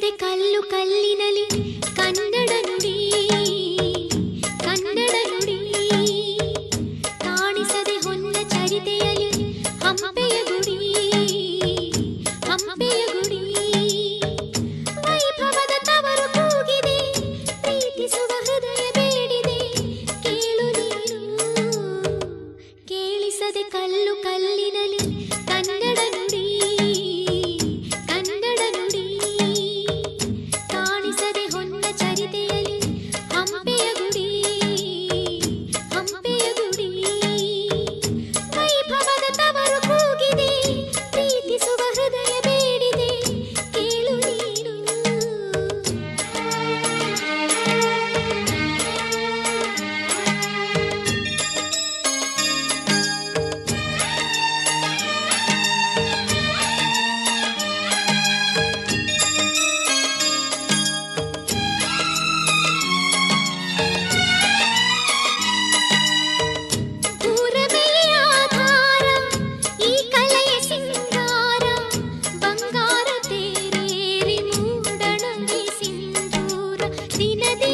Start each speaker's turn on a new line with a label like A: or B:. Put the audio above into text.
A: ಕಲ್ಲು ಕಲ್ಲಿನಲ್ಲಿ ಕನ್ನಡ ನುಡಿ ಕನ್ನಡ ನುಡಿ. ಕಾಣಿಸದೆ ಹೊನ್ನ ಚರಿತೆಯಲ್ಲಿ ಹಂಪೆಯ சிலதி